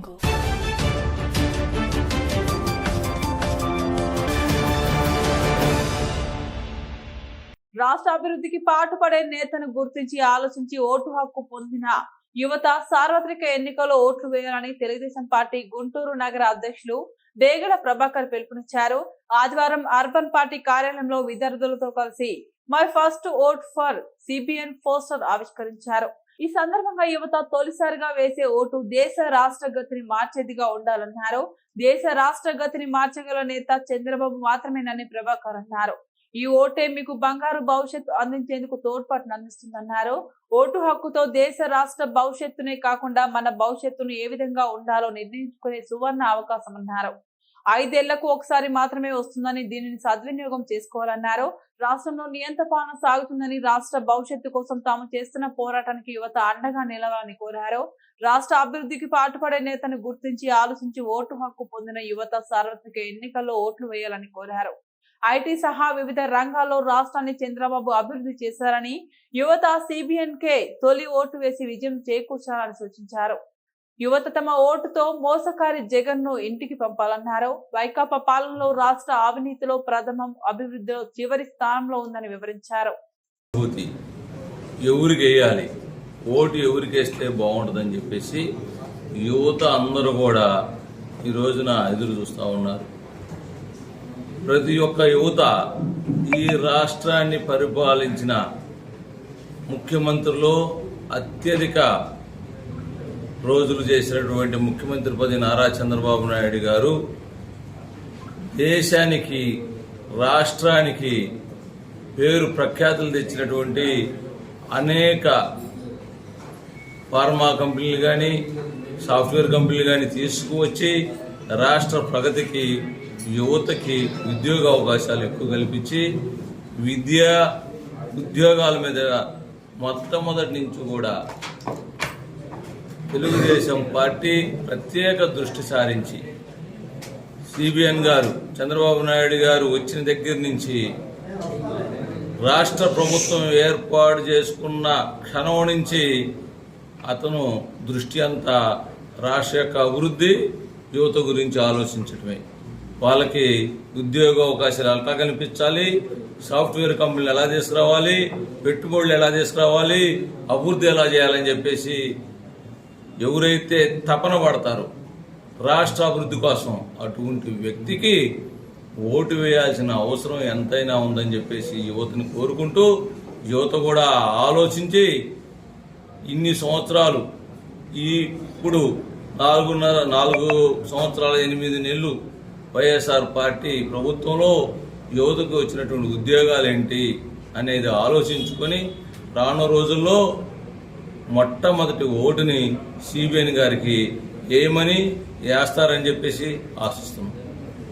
jungle. రాష్ట్ర అభివృద్ధికి పాటుపడే నేతను గుర్తించి ఆలోచించి ఓటు హక్కు పొందిన యువత సార్వత్రిక ఎన్నికల్లో ఓట్లు వేయాలని తెలుగుదేశం పార్టీ గుంటూరు నగర అధ్యక్షులు డేగల ప్రభాకర్ పిలుపునిచ్చారు ఆదివారం అర్బన్ పార్టీ కార్యాలయంలో విద్యార్థులతో కలిసి my first vote for CBN poster ఆవిష్కరించారు ఈ సందర్భంగా యువత తొలిసారిగా వేసే ఓటు దేశ రాష్ట్ర గతిని మార్చేదిగా ఉండాలన్నారు దేశ రాష్ట్ర గతిని మార్చగల నేత చంద్రబాబు మాత్రమేనని ప్రభాకర్ అన్నారు. ఈ ఓటే మీకు బంగారు భవిష్యత్తు అందించేందుకు తోడ్పాటును అందిస్తుందన్నారు. ఓటు హక్కుతో దేశ రాష్ట్ర భవిష్యత్తునే కాకుండా మన భవిష్యత్తును ఏ విధంగా ఉండాలో నిర్ణయించుకునే సువర్ణ అవకాశం అన్నారు ఐదేళ్ళకు ఒకసారి మాత్రమే వస్తుందని దీనిని సద్వినియోగం చేసుకోవాలన్నారు. రాష్ట్రంలో నియంత పాలన సాగుతుందని రాష్ట్ర భవిష్యత్తు కోసం తాము చేస్తున్న పోరాటానికి యువత అండగా నిలవాలని కోరారు. రాష్ట్ర అభివృద్ధికి పాటుపడే నేతను గుర్తించి ఆలోచించి ఓటు హక్కు పొందిన యువత సార్వత్రిక ఎన్నికల్లో ఓట్లు వేయాలని కోరారు. ఐటీ సహా వివిధ రంగాల్లో రాష్ట్రాన్ని చంద్రబాబు అభివృద్ధి చేశారని యువత సిబిఎన్ కే తొలి ఓటు వేసి విజయం చేకూర్చాలని సూచించారు. యువత తమ ఓటుతో మోసకారి జగన్ను ఇంటికి పంపాలన్నారు. వైకాపా పాలనలో రాష్ట్ర అవినీతిలో ప్రథమం అభివృద్ధిలో చివరి స్థానంలో ఉందని వివరించారు. ఎవరికి వేయాలి? ఓటు ఎవరికి వేస్తే బాగుంటుందని చెప్పేసి యువత అందరూ కూడా ఈ రోజున ఎదురు చూస్తూ ఉన్నారు. ప్రతి ఒక్క యువత ఈ రాష్ట్రాన్ని పరిపాలించిన ముఖ్యమంత్రులు అత్యధిక రోజులు చేసినటువంటి ముఖ్యమంత్రి పది నారా చంద్రబాబు నాయుడు గారు దేశానికి రాష్ట్రానికి పేరు ప్రఖ్యాతులు తెచ్చినటువంటి అనేక ఫార్మా కంపెనీలు కానీ సాఫ్ట్వేర్ కంపెనీలు కానీ తీసుకువచ్చి రాష్ట్ర ప్రగతికి యువతకి ఉద్యోగ అవకాశాలు ఎక్కువ కల్పించి విద్య ఉద్యోగాల మీద మొట్టమొదటి నుంచి కూడా తెలుగుదేశం పార్టీ ప్రత్యేక దృష్టి సారించి సిబిఎన్ గారు చంద్రబాబు నాయుడు గారు వచ్చిన దగ్గర నుంచి రాష్ట్ర ప్రభుత్వం ఏర్పాటు చేసుకున్న క్షణం నుంచి అతను దృష్టి అంతా రాష్ట్ర యొక్క అభివృద్ధి యువత గురించి ఆలోచించడమే. వాళ్ళకి ఉద్యోగ అవకాశాలు ఎలా కనిపించాలి సాఫ్ట్వేర్ కంపెనీలు ఎలా తీసుకురావాలి పెట్టుబడులు ఎలా తీసుకురావాలి అభివృద్ధి ఎలా చేయాలని చెప్పేసి ఎవరైతే తపన పడతారో రాష్ట్ర అభివృద్ధి కోసం అటువంటి వ్యక్తికి ఓటు వేయాల్సిన అవసరం ఎంతైనా ఉందని చెప్పేసి యువతని కోరుకుంటూ యువత కూడా ఆలోచించి ఇన్ని సంవత్సరాలు ఈ ఇప్పుడు నాలుగున్నర నాలుగు సంవత్సరాల ఎనిమిది నెలలు వైఎస్ఆర్ పార్టీ ప్రభుత్వంలో యువతకు వచ్చినటువంటి ఉద్యోగాలు ఏంటి అనేది ఆలోచించుకొని రానున్న రోజుల్లో మొట్టమొదటి ఓటుని సిబిఎన్ గారికి ఏమని వేస్తారని చెప్పేసి ఆశిస్తున్నాం.